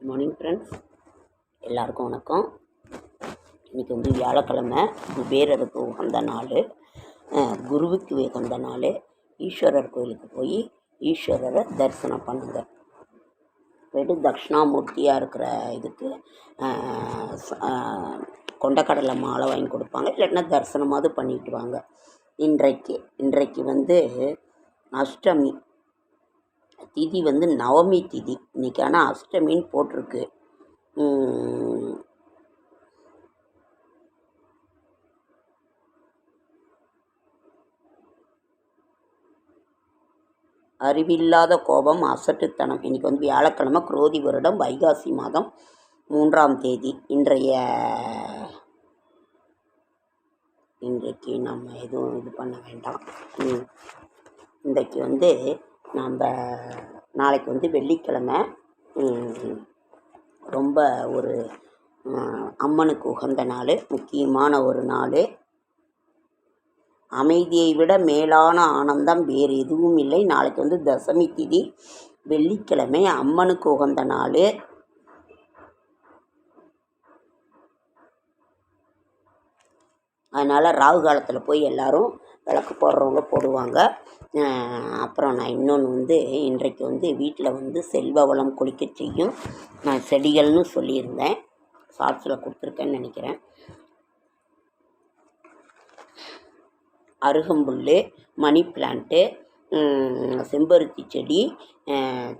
Good morning friends எல்லாருக்கும் வணக்கம். இன்றைக்கி வந்து வியாழக்கிழமை. குபேரருக்கு உகந்த நாள்? குருவுக்கு உகந்த நாள். ஈஸ்வரர் கோயிலுக்கு போய் ஈஸ்வரரை தரிசனம் பண்ணுங்க. போயிட்டு தட்சிணாமூர்த்தியாக இருக்கிற இதுக்கு கொண்டக்கடலை மாலை வாங்கி கொடுப்பாங்க. இல்லைன்னா தரிசனமாவது பண்ணிட்டு வாங்க. இன்றைக்கு இன்றைக்கு வந்து அஷ்டமி. திதி வந்து நவமி திதி. இன்னைக்கு ஆனால் அஷ்டமின்னு போட்டிருக்கு. அறிவில்லாத கோபம் அசட்டுத்தனம். இன்னைக்கு வந்து வியாழக்கிழமை குரோதி வருடம் வைகாசி மாதம் மூன்றாம் தேதி. இன்றைய இன்றைக்கு நம்ம எதுவும் இது பண்ண வேண்டாம். இன்றைக்கு வந்து நம்ம நாளைக்கு வந்து வெள்ளிக்கிழமை ரொம்ப ஒரு அம்மனுக்கு உகந்த நாள் முக்கியமான ஒரு நாள். அமைதியை விட மேலான ஆனந்தம் வேறு எதுவும் இல்லை. நாளைக்கு வந்து தசமி திதி வெள்ளிக்கிழமை அம்மனுக்கு உகந்த நாள். அதனால் ராகு காலத்தில் போய் எல்லாரும் விளக்கு போடுறவங்க போடுவாங்க. அப்புறம் நான் இன்னொன்று வந்து இன்றைக்கு வந்து வீட்டில் வந்து செல்வ வளம் கொளிக்க செய்யும். நான் செடிகள்னு சொல்லியிருந்தேன். ஷார்ட்ஸில் கொடுத்துருக்கேன்னு நினைக்கிறேன். அருகம்புல் மணி பிளான்ட்டு செம்பருத்தி செடி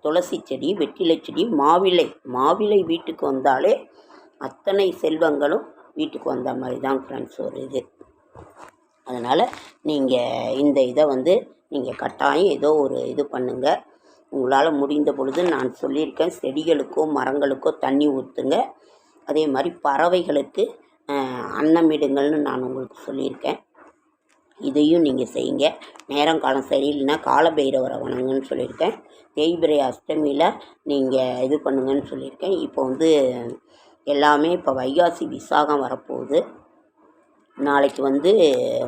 துளசி செடி வெற்றிலை செடி மாவிலை. மாவிலை வீட்டுக்கு வந்தாலே அத்தனை செல்வங்களும் வீட்டுக்கு வந்த மாதிரி தான் ஃப்ரெண்ட்ஸ் ஒரு இது. அதனால் நீங்கள் இந்த இதை வந்து நீங்கள் கட்டாயம் ஏதோ ஒரு இது பண்ணுங்கள் உங்களால் முடிந்த பொழுது நான் சொல்லியிருக்கேன் செடிகளுக்கோ மரங்களுக்கோ தண்ணி ஊற்றுங்க அதே மாதிரி பறவைகளுக்கு அன்னமிடுங்கள்னு நான் உங்களுக்கு சொல்லியிருக்கேன். இதையும் நீங்கள் செய்யுங்க. நேரம் காலம் சரியில்லைன்னா காலபைரவரை வணங்குன்னு சொல்லியிருக்கேன். தேய்பிரை அஷ்டமியில் நீங்கள் இது பண்ணுங்கன்னு சொல்லியிருக்கேன். இப்போ வந்து எல்லாமே இப்போ வைகாசி விசாகம் வரப்போகுது. நாளைக்கு வந்து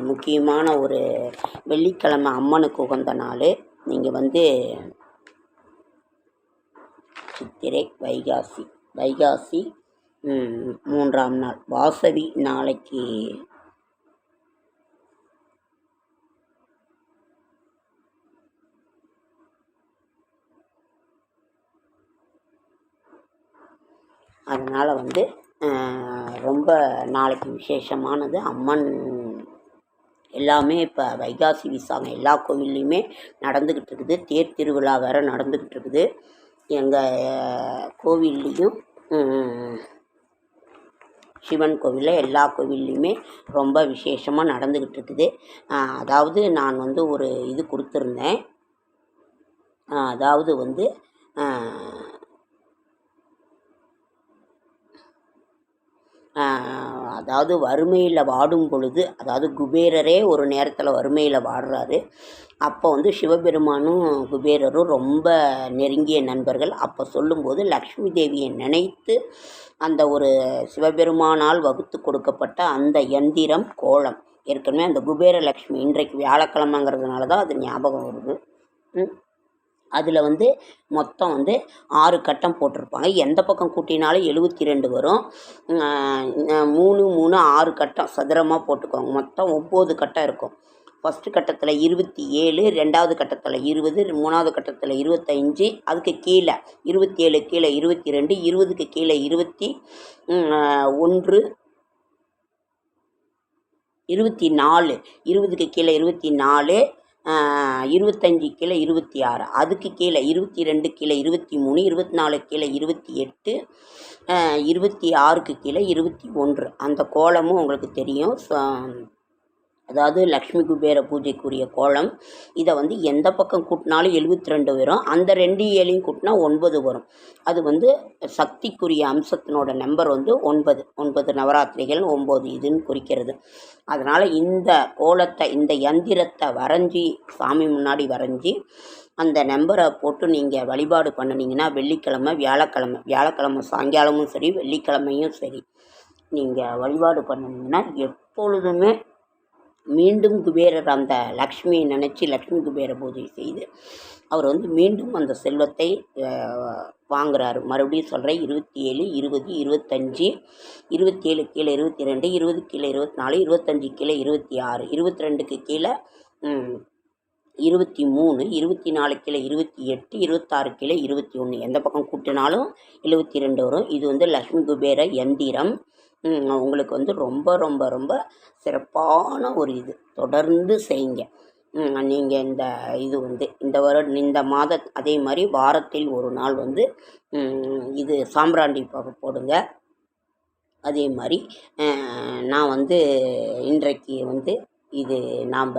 முக்கியமான ஒரு வெள்ளிக்கிழமை அம்மனுக்கு உகந்த நாள். நீங்கள் வந்து சித்திரை வைகாசி வைகாசி மூன்றாம் நாள். வாசவி நாளைக்கு அதனால் வந்து ரொம்ப நாளைக்கு விசேஷமானது அம்மன் எல்லாமே இப்போ வைகாசி விசாகம் எல்லா கோவில்லையுமே நடந்துக்கிட்டு இருக்குது. தேர் திருவிழா வேறு நடந்துக்கிட்டு இருக்குது. எங்கள் கோவில்லையும் சிவன் கோவிலில் எல்லா கோவில்லையுமே ரொம்ப விசேஷமாக நடந்துக்கிட்டு இருக்குது. அதாவது நான் வந்து ஒரு இது கொடுத்துருந்தேன். அதாவது வந்து அதாவது வறுமையில் வாடும் பொழுது அதாவது குபேரரே ஒரு நேரத்தில் வறுமையில் வாடுறாரு. அப்போ வந்து சிவபெருமானும் குபேரரும் ரொம்ப நெருங்கிய நண்பர்கள். அப்போ சொல்லும்போது லக்ஷ்மி தேவியை நினைத்து அந்த ஒரு சிவபெருமானால் வகுத்து கொடுக்கப்பட்ட அந்த யந்திரம் கோலம். ஏற்கனவே அந்த குபேர லக்ஷ்மி இன்றைக்கு வியாழக்கிழமைங்கிறதுனால தான் அது ஞாபகம் வருது. அதில் வந்து மொத்தம் வந்து ஆறு கட்டம் போட்டிருப்பாங்க. எந்த பக்கம் கூட்டினாலும் எழுபத்தி ரெண்டு வரும் மூணு மூணு ஆறு கட்டம் சதுரமாக போட்டுக்கோங்க. மொத்தம் ஒம்பது கட்டம் இருக்கும். ஃபஸ்ட்டு கட்டத்தில் இருபத்தி ஏழு ரெண்டாவது கட்டத்தில் இருபது மூணாவது கட்டத்தில் இருபத்தஞ்சி அதுக்கு கீழே இருபத்தி ஏழு கீழே இருபத்தி ரெண்டு இருபதுக்கு கீழே இருபத்தி ஒன்று இருபத்தி நாலு இருபதுக்கு கீழே இருபத்தி நாலு இருபத்தஞ்சி கீழே இருபத்தி ஆறு அதுக்கு கீழே இருபத்தி ரெண்டு கீழே இருபத்தி மூணு இருபத்தி நாலு கீழே இருபத்தி எட்டு இருபத்தி ஆறுக்கு கீழே இருபத்தி ஒன்று அந்த கோலமும் உங்களுக்கு தெரியும். ஸோ அதாவது லக்ஷ்மி குபேர பூஜைக்குரிய கோலம். இதை வந்து எந்த பக்கம் கூட்டினாலும் எழுபத்தி ரெண்டு வரும். அந்த ரெண்டு ஏழையும் கூட்டினா ஒன்பது வரும். அது வந்து சக்திக்குரிய அம்சத்தினோட நம்பர் வந்து ஒன்பது. ஒன்பது நவராத்திரிகள் ஒம்பது இதுன்னு குறிக்கிறது. அதனால் இந்த கோலத்தை இந்த யந்திரத்தை வரைஞ்சி சாமி முன்னாடி வரைஞ்சி அந்த நம்பரை போட்டு நீங்கள் வழிபாடு பண்ணினீங்கன்னா வெள்ளிக்கிழமை வியாழக்கிழமை வியாழக்கிழமை சாயங்காலமும் சரி வெள்ளிக்கிழமையும் சரி நீங்கள் வழிபாடு பண்ணினீங்கன்னா எப்பொழுதுமே மீண்டும் குபேரர் அந்த லக்ஷ்மியை நினச்சி லக்ஷ்மி குபேர பூஜை செய்து அவர் வந்து மீண்டும் அந்த செல்வத்தை வாங்குறாரு. மறுபடியும் சொல்கிறேன் இருபத்தி ஏழு இருபது இருபத்தஞ்சி இருபத்தி ஏழு கீழே இருபத்தி ரெண்டு இருபது கீழே இருபத்தி நாலு இருபத்தஞ்சி கீழே இருபத்தி ஆறு இருபத்தி ரெண்டுக்கு கீழே இருபத்தி மூணு இருபத்தி நாலு கீழே இருபத்தி எட்டு இருபத்தாறு கீழே இருபத்தி ஒன்று எந்த பக்கம் கூட்டினாலும் எழுபத்தி ரெண்டு வரும். இது வந்து லக்ஷ்மி குபேர எந்திரம். உங்களுக்கு வந்து ரொம்ப ரொம்ப ரொம்ப சிறப்பான ஒரு இது. தொடர்ந்து செய்யுங்க. நீங்கள் இந்த இது வந்து இந்த வருடம் இந்த மாத அதே மாதிரி வாரத்தில் ஒரு நாள் வந்து இது சாம்பிராண்டி போடுங்க. அதே மாதிரி நான் வந்து இன்றைக்கு வந்து இது நாம்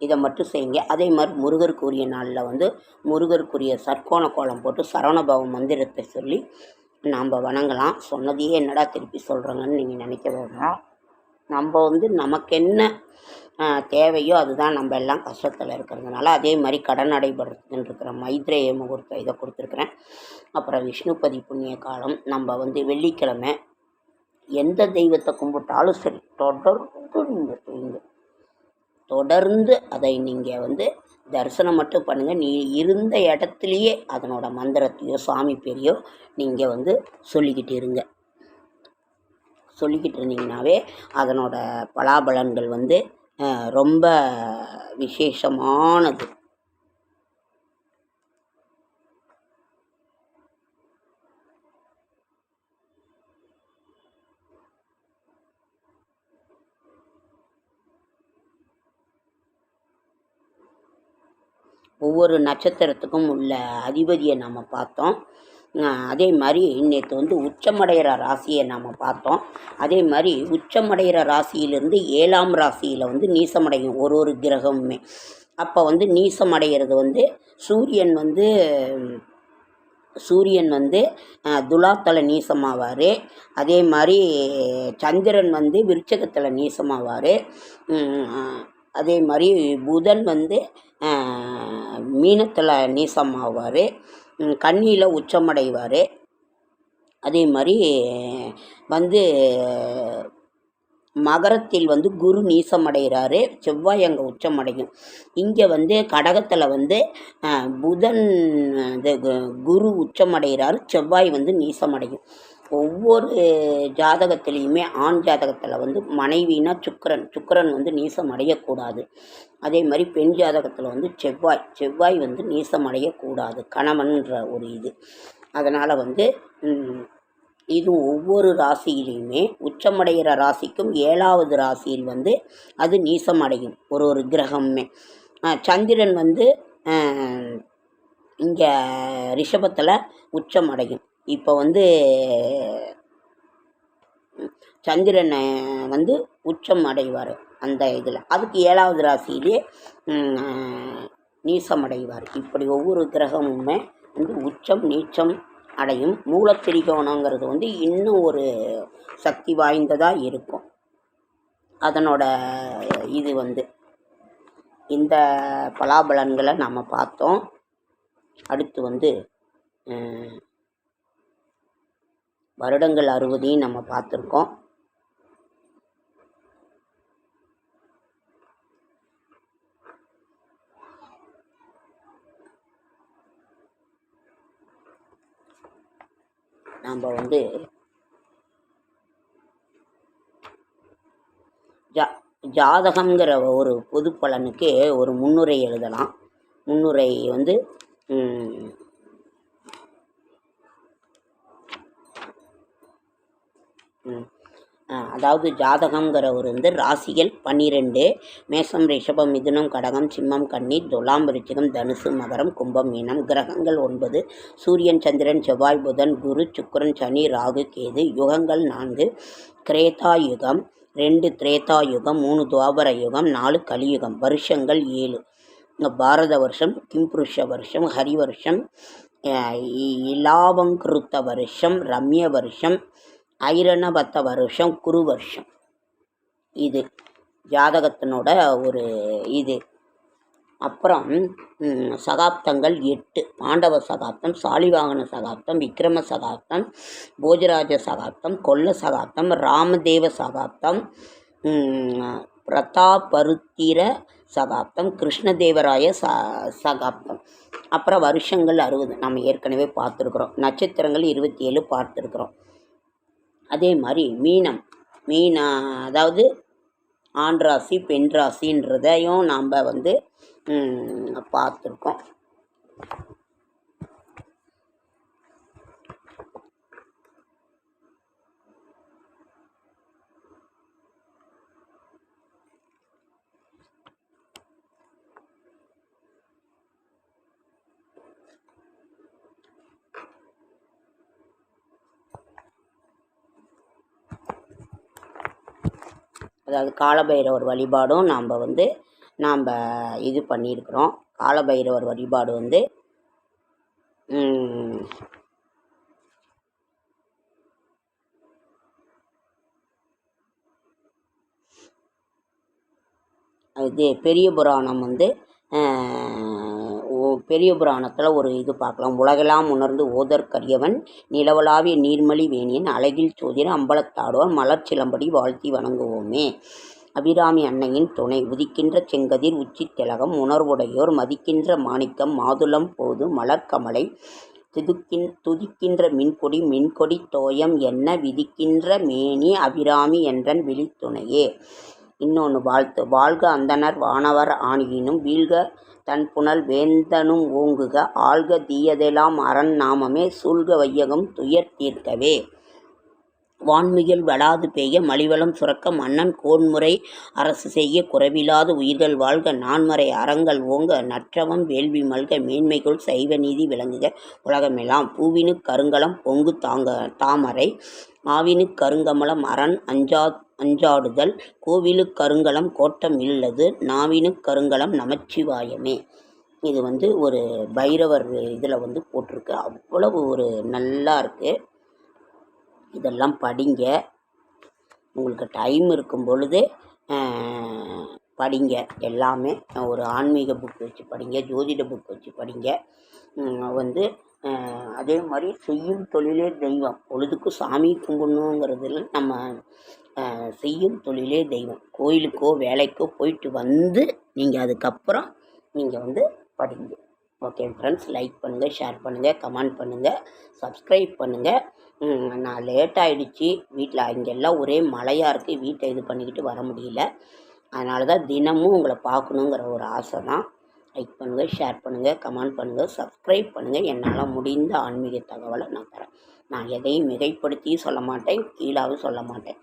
இதை மட்டும் செய்யுங்க. அதே மாதிரி முருகருக்குரிய நாளில் வந்து முருகருக்குரிய சர்க்கோண கோலம் போட்டு சரவணபவ மந்திரத்தை சொல்லி நாம் வணங்கலாம். சொன்னதையே என்னடா திருப்பி சொல்கிறோங்கன்னு நீங்கள் நினைக்க வேண்டாம். நம்ம வந்து நமக்கு என்ன தேவையோ அதுதான் நம்ம எல்லாம் கஷ்டத்தில் இருக்கிறதுனால அதே மாதிரி கடன் அடைபடுறதுன்னு இருக்கிற மைத்ரேய முகூர்த்தம் இதை கொடுத்துருக்குறேன். அப்புறம் விஷ்ணுபதி புண்ணிய காலம் நம்ம வந்து வெள்ளிக்கிழமை எந்த தெய்வத்தை கும்பிட்டாலும் சரி தொடர்ந்து நீங்கள் செய்யுங்க தொடர்ந்து அதை நீங்கள் வந்து தரிசனம் மட்டும் பண்ணுங்கள் நீ இருந்த இடத்துலையே அதனோட மந்திரத்தையோ சாமி பேரையோ நீங்கள் வந்து சொல்லிக்கிட்டு இருங்க. சொல்லிக்கிட்டு இருந்தீங்கனாவே அதனோட பலாபலன்கள் வந்து ரொம்ப விசேஷமானது. ஒவ்வொரு நட்சத்திரத்துக்கும் உள்ள அதிபதியை நாம் பார்த்தோம். அதே மாதிரி நேற்று வந்து உச்சமடைகிற ராசியை நாம் பார்த்தோம். அதே மாதிரி உச்சமடைகிற ராசியிலிருந்து ஏழாம் ராசியில் வந்து நீசமடையும் ஒரு ஒரு கிரகமுமே. அப்போ வந்து நீசமடைகிறது வந்து சூரியன் வந்து சூரியன் வந்து அஹ், துலாத்தில் நீசமாவார். அதே மாதிரி சந்திரன் வந்து விருச்சகத்தில் நீசமாவார். அதே மாதிரி புதன் வந்து மீனத்தில் நீசமாவார் கன்னியில் உச்சமடைவார். அதே மாதிரி வந்து மகரத்தில் வந்து குரு நீசமடைகிறாரு செவ்வாய் அங்கே உச்சமடையும். இங்கே வந்து கடகத்தில் வந்து புதன் இது குரு உச்சமடைகிறாரு செவ்வாய் வந்து நீசமடையும். ஒவ்வொரு ஜாதகத்திலையுமே ஆண் ஜாதகத்தில் வந்து மனைவினா சுக்கரன். சுக்கரன் வந்து நீசம் அடையக்கூடாது. அதே மாதிரி பெண் ஜாதகத்தில் வந்து செவ்வாய். செவ்வாய் வந்து நீசம் அடையக்கூடாது. கணவன்ற ஒரு இது. அதனால் வந்து இது ஒவ்வொரு ராசியிலையுமே உச்சமடைகிற ராசிக்கும் ஏழாவது ராசியில் வந்து அது நீசம் அடையும். ஒரு ஒரு கிரகமுமே. சந்திரன் வந்து இங்கே ரிஷபத்தில் உச்சம் அடையும். இப்போ வந்து சந்திரனை வந்து உச்சம் அடைவார் அந்த இதில். அதுக்கு ஏழாவது ராசியிலே நீசம் அடைவார். இப்படி ஒவ்வொரு கிரகமுமே வந்து உச்சம் நீச்சம் அடையும். மூலத்திரிகோணங்கிறது வந்து இன்னும் ஒரு சக்தி வாய்ந்ததாக இருக்கும். அதனோட இது வந்து இந்த பலாபலன்களை நம்ம பார்த்தோம். அடுத்து வந்து வருடங்கள் அறுபதையும் நம்ம பார்த்துருக்கோம். நாம் வந்து ஜா ஜாதகங்கிற ஒரு பொது பலனுக்கு ஒரு முன்னுரை எழுதலாம். முன்னுரை வந்து அதாவது ஜாதகங்கிற ஒரு வந்து ராசிகள் பன்னிரெண்டு. மேஷம் ரிஷபம் மிதுனம் கடகம் சிம்மம் கன்னி துலாம் விருச்சிகம் தனுசு மகரம் கும்பம் மீனம் கிரகங்கள் ஒன்பது. சூரியன் சந்திரன் செவ்வாய் புதன் குரு சுக்கரன் சனி ராகு கேது. யுகங்கள் நான்கு. கிரேதா யுகம் ரெண்டு திரேதா யுகம் மூணு துவாபர யுகம் நாலு கலியுகம். வருஷங்கள் ஏழு. பாரத வருஷம் கிம்புருஷ வருஷம் ஹரி வருஷம் இலாபங்கிருத்த இலாவங்கிருத்த வருஷம் ரம்ய வருஷம் ஐரணபத்த வருஷம் குரு வருஷம். இது ஜாதகத்தினோட ஒரு இது. அப்புறம் சகாப்தங்கள் எட்டு. பாண்டவ சகாப்தம் சாலிவாகன சகாப்தம் விக்ரம சகாப்தம் போஜராஜ சகாப்தம் கொல்ல சகாப்தம் ராமதேவ சகாப்தம் பிரதாபருத்திர சகாப்தம் கிருஷ்ணதேவராய ச சகாப்தம். அப்புறம் வருஷங்கள் அறுபது. நம்ம ஏற்கனவே பார்த்துருக்குறோம். நட்சத்திரங்கள் இருபத்தி ஏழு பார்த்துருக்குறோம். அதே மாதிரி மீனம். மீனா அதாவது ஆண் ராசி பெண் ராசின்றதையும் நாம் வந்து பார்த்துருக்கோம். அதாவது காலபைரவர் வழிபாடும் நாம் வந்து நாம் இது பண்ணியிருக்கிறோம். காலபைரவர் வழிபாடு வந்து இது பெரிய புராணம் வந்து பெரிய புராணத்தில் ஒரு இது பார்க்கலாம். உலகெல்லாம் உணர்ந்து ஓதற்கரியவன் நிலவலாவிய நீர்மலி வேணியன் அழகில் சோதிர அம்பலத்தாடுவார் மலர் சிலம்படி வாழ்த்தி வணங்குவோமே. அபிராமி அன்னையின் துணை உதிக்கின்ற செங்கதிர் உச்சி திலகம் உணர்வுடையோர் மதிக்கின்ற மாணிக்கம் மாதுளம் போது மலர்க்கமலை துதுக்கின் துதிக்கின்ற மின்கொடி மின்கொடி தோயம் என்ன விதிக்கின்ற மேனி அபிராமி என்றன் விழித்துணையே. இன்னொன்று வாழ்த்து. வாழ்க அந்தணர் வானவர் ஆணியினும் வீழ்க தன் புனல் வேந்தனும் ஓங்குக ஆழ்க தீயதெல்லாம் அரண் நாமமே சூழ்க வையகம் துயர் தீர்க்கவே. வான்மிகள் வளாது பெய்ய மலிவளம் சுரக்க மன்னன் கோன்முறை அரசு செய்ய குறைவிலாத உயிர்கள் வாழ்க நான்மறை அறங்கள் ஓங்க நற்றவம் வேள்வி மல்க மேன்மைக்குள் சைவ நீதி விளங்குக உலகமெல்லாம் பூவினு கருங்கலம் பொங்கு தாங்க தாமரை ஆவினு கருங்கமலம் அரண் அஞ்சா அஞ்சாடுதல். கோவிலு கருங்கலம் கோட்டம் இல்லது நாவினு கருங்கலம் நமச்சிவாயமே. இது வந்து ஒரு பைரவர் இதில் வந்து போட்டிருக்கு. அவ்வளவு ஒரு நல்லா இருக்குது இதெல்லாம் படிங்க. உங்களுக்கு டைம் இருக்கும் பொழுது படிங்க. எல்லாமே ஒரு ஆன்மீக புக் வச்சு படிங்க ஜோதிட புக் வச்சு படிங்க. வந்து அதே மாதிரி செய்யும் தொழிலே தெய்வம். பொழுதுக்கு சாமி கும்பிடணுங்கிறதுல நம்ம செய்யும் தொழிலே தெய்வம். கோயிலுக்கோ வேலைக்கோ போயிட்டு வந்து நீங்கள் அதுக்கப்புறம் நீங்கள் வந்து படிங்க. ஓகே ஃப்ரெண்ட்ஸ் லைக் பண்ணுங்கள் ஷேர் பண்ணுங்கள் கமெண்ட் பண்ணுங்கள் சப்ஸ்கிரைப் பண்ணுங்கள் நான் லேட் ஆகிடுச்சி வீட்டில் இங்கெல்லாம் ஒரே மழையாக இருக்குது வீட்டை இது பண்ணிக்கிட்டு வர முடியல. அதனால தான் தினமும் உங்களை பார்க்கணுங்கிற ஒரு ஆசை தான். லைக் பண்ணுங்கள் ஷேர் பண்ணுங்கள் கமெண்ட் பண்ணுங்கள் சப்ஸ்கிரைப் பண்ணுங்கள் என்னால் முடிந்த ஆன்மீக தகவலை நான் தரேன். நான் எதையும் மிகைப்படுத்தியும் சொல்ல மாட்டேன் கீழாவும் சொல்ல மாட்டேன்.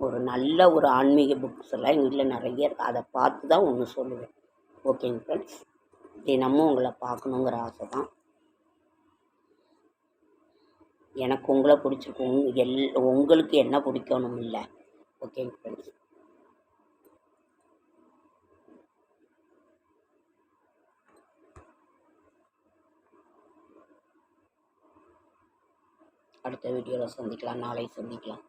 ஒரு நல்ல ஒரு ஆன்மீக புக்ஸ் எல்லாம் எங்கள் வீட்டில் நிறைய இருக்குது அதை பார்த்து தான் ஒன்று சொல்லுவேன். ஓகேங்க ஃப்ரெண்ட்ஸ் தினமும் உங்களை பார்க்கணுங்கிற ஆசை தான். எனக்கு உங்களை பிடிச்சிருக்கும். எல் உங்களுக்கு என்ன பிடிக்கணும் இல்லை ஓகேங்க ஃப்ரெண்ட்ஸ் அடுத்த வீடியோவில் சந்திக்கலாம். நாளை சந்திக்கலாம்.